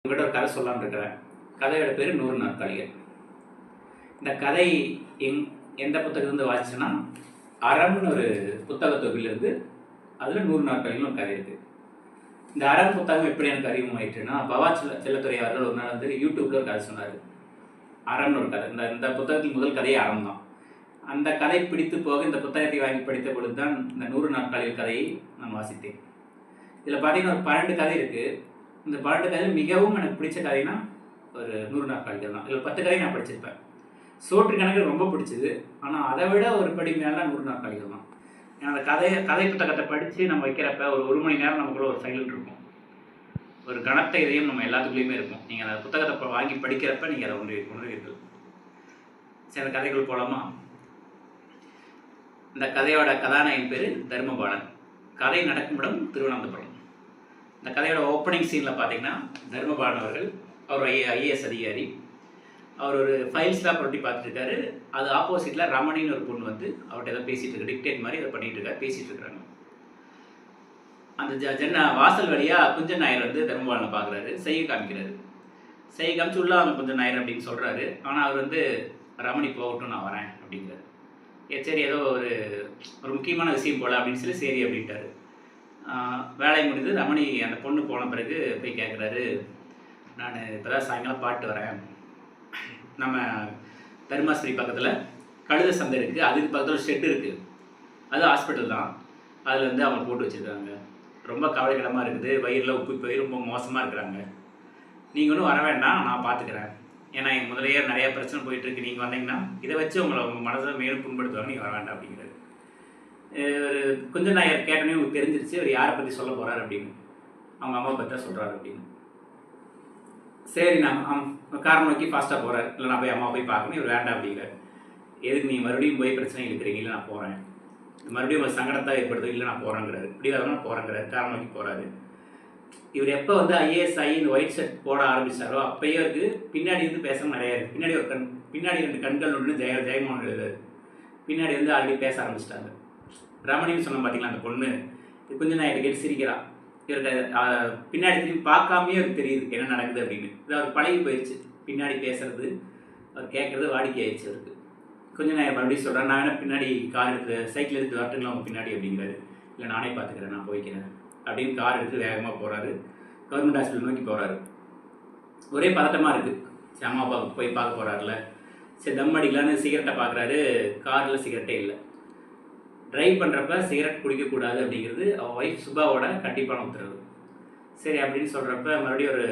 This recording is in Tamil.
உங்கள்கிட்ட ஒரு கதை சொல்லாமல் இருக்கிறேன். கதையோட பேர் நூறு நாற்காலிகள். இந்த கதை எங் எந்த புத்தகத்துலேருந்து வாசிச்சேன்னா அறம்னு ஒரு புத்தக தொகுதியிலேருந்து அதில் நூறு நாற்காலிகள்னு ஒரு கதை இருக்குது இந்த அறம் புத்தகம் எப்படி எனக்கு அறிமுகமாயிட்டுன்னா பவா செல்ல செல்லத்துறை அவர்கள் ஒரு நாள் வந்து யூடியூப்பில் ஒரு கதை சொன்னார். அறம்னு ஒரு கதை. இந்த இந்த புத்தகத்தின் முதல் கதையே அறம் தான். அந்த கதை பிடித்து போக இந்த புத்தகத்தை வாங்கி படித்த பொழுது தான் இந்த நூறு நாற்காலிகள் கதையை நான் வாசித்தேன். இதில் பார்த்தீங்கன்னா ஒரு பன்னெண்டு கதை இருக்குது இந்த பன்னெண்டு கதை மிகவும் எனக்கு பிடிச்ச கதைனா ஒரு நூறு நாட்காலிகள் தான். இதில் பத்து கதை நான் படிச்சிருப்பேன். சோற்று கணக்கு ரொம்ப பிடிச்சது. ஆனால் அதை விட ஒரு படி மேலே நூறு நாட்காலிகள் தான். ஏன்னா அந்த கதையை கதை புத்தகத்தை படித்து நம்ம வைக்கிறப்ப ஒரு ஒரு மணி நேரம் நமக்குள்ள ஒரு சைலண்ட் இருக்கும். ஒரு கணத்த இதயம் நம்ம எல்லாத்துக்குள்ளேயுமே இருக்கும். நீங்கள் அந்த புத்தகத்தை வாங்கி படிக்கிறப்ப நீங்கள் அதை உணர்வு உணர்வீர்கள். சரி அந்த கதைகள் போலாமா? இந்த கதையோட கதாநாயகன் பேர் தர்மபாலன். கதை நடக்கும் இடம் திருவனந்தபுரம். இந்த கதையோட ஓப்பனிங் சீனில் பார்த்தீங்கன்னா தர்மபாலன் அவர்கள் அவர் ஐ ஐஏஎஸ் அதிகாரி அவர் ஒரு ஃபைல்ஸ்லாம் புரட்டி பார்த்துட்டு அது ஆப்போசிட்டில் ரமணின்னு ஒரு பொண்ணு வந்து அவர்கிட்ட ஏதோ பேசிகிட்டு இருக்கு. டிக்டேட் மாதிரி அதை பண்ணிட்டு இருக்காரு பேசிகிட்டு இருக்கிறாங்க அந்த ஜ ஜன்ன வாசல் வழியாக குஞ்சன் நாயர் வந்து தர்மபாலனை பார்க்குறாரு செய்ய காமிக்கிறாரு. செய்ய காமிச்சு உள்ள அவங்க கொஞ்சம் நாயர் அப்படின்னு சொல்கிறாரு ஆனால் அவர் வந்து ரமணி போகட்டும் நான் வரேன் அப்படிங்கிறாரு. ஏ சரி ஏதோ ஒரு ஒரு முக்கியமான விஷயம் போல அப்படின்னு சொல்லி சரி அப்படின்ட்டாரு. வேலை முடிந்து ரமணி அந்த பொண்ணு போன பிறகு போய் கேட்குறாரு நான் இப்போ தான் சாயங்காலம் பாட்டு வரேன். நம்ம தருமாஸ்திரி பக்கத்தில் கழுத சந்தை இருக்குது அதுக்கு பக்கத்தில் ஷெட் இருக்குது அது ஹாஸ்பிட்டல் தான். அதில் வந்து அவங்க போட்டு வச்சுருக்காங்க. ரொம்ப கவலைக்கிடமாக இருக்குது. வயிறில் உப்பு போய் ரொம்ப மோசமாக இருக்கிறாங்க. நீங்கள் ஒன்றும் வர வேண்டாம். நான் பார்த்துக்கிறேன் ஏன்னா என் முதலையே நிறைய பிரச்சனை போயிட்டுருக்கு நீங்கள் வந்தீங்கன்னா இதை வச்சு உங்களை உங்கள் மனதை மேலும் புண்படுத்துவாங்க. நீங்கள் வர வேண்டாம் அப்படிங்கிறது கொஞ்சம் நான் கேட்டோன்னே உங்களுக்கு தெரிஞ்சிருச்சு அவர் யாரை பற்றி சொல்ல போகிறார் அப்படின்னு. அவங்க அம்மா பற்றி தான் சொல்கிறாரு அப்படின்னு. சரி நான் அம் காரணம் நோக்கி ஃபாஸ்ட்டாக போகிறார் இல்லை நான் போய் அம்மா போய் பார்க்கணும். இவர் வேண்டாம் அப்படிங்கிறார். எதுக்கு நீ மறுபடியும் போய் பிரச்சனை இருக்கிறீங்க இல்லை நான் போகிறேன் மறுபடியும் ஒரு சங்கடத்தை ஏற்படுத்தும் இல்லை நான் போகிறேங்கிறாரு இப்படி வரணும் போகிறேங்கிறாரு காரணம் நோக்கி போகிறாரு இவர் எப்போ வந்து ஐஏஎஸ் ஆகி இந்த ஒயிட் ஷர்ட் போட ஆரம்பித்தாரோ அப்பயே இருக்கு பின்னாடி இருந்து பேச நிறையா இருக்குது பின்னாடி ஒரு கண் பின்னாடி ரெண்டு கண்கள் ஒன்று ஜெய ஜெயமோகன் எழுதுறாரு. பின்னாடி வந்து ஆல்ரெடி பேச ஆரம்பிச்சிட்டாங்க. ரமணின்னு சொன்ன பார்த்தீங்களா அந்த பொண்ணு? கொஞ்சம் நான் கேட்டு சிரிக்கிறா. இவருக்கு பின்னாடி திரும்பி பார்க்காமையே அவருக்கு தெரியுது என்ன நடக்குது அப்படின்னு. இது அவர் பழகி போயிடுச்சு பின்னாடி பேசுறது அவர் கேட்குறது வாடிக்கை ஆயிடுச்சு அவருக்கு. கொஞ்சம் நான் மறுபடியும் சொல்கிறேன் நான் வேணால் பின்னாடி கார் எடுத்து சைக்கிள் எடுத்து வரட்டுங்களா அவங்க பின்னாடி அப்படிங்கிறாரு. இல்லை நானே பார்த்துக்கிறேன் நான் போய்க்கிறேன். அப்படின்னு கார் எடுத்து வேகமாக போகிறாரு கவர்மெண்ட் ஹாஸ்பிட்டல் நோக்கி போகிறாரு ஒரே பதட்டமாக இருக்குது சரி அம்மா அப்பாவுக்கு போய் பார்க்க போகிறாருல சரி தம் அடிக்கலான்னு சிகரெட்டை பார்க்குறாரு காரில் சிகரெட்டே இல்லை. டிரைவ் பண்ணுறப்ப சிகரெட் குடிக்கக்கூடாது அப்படிங்கிறது அவள் ஒய்ஃப் சுபாவோட கண்டிப்பான உத்தரவு. சரி அப்படின்னு சொல்கிறப்ப மறுபடியும் ஒரு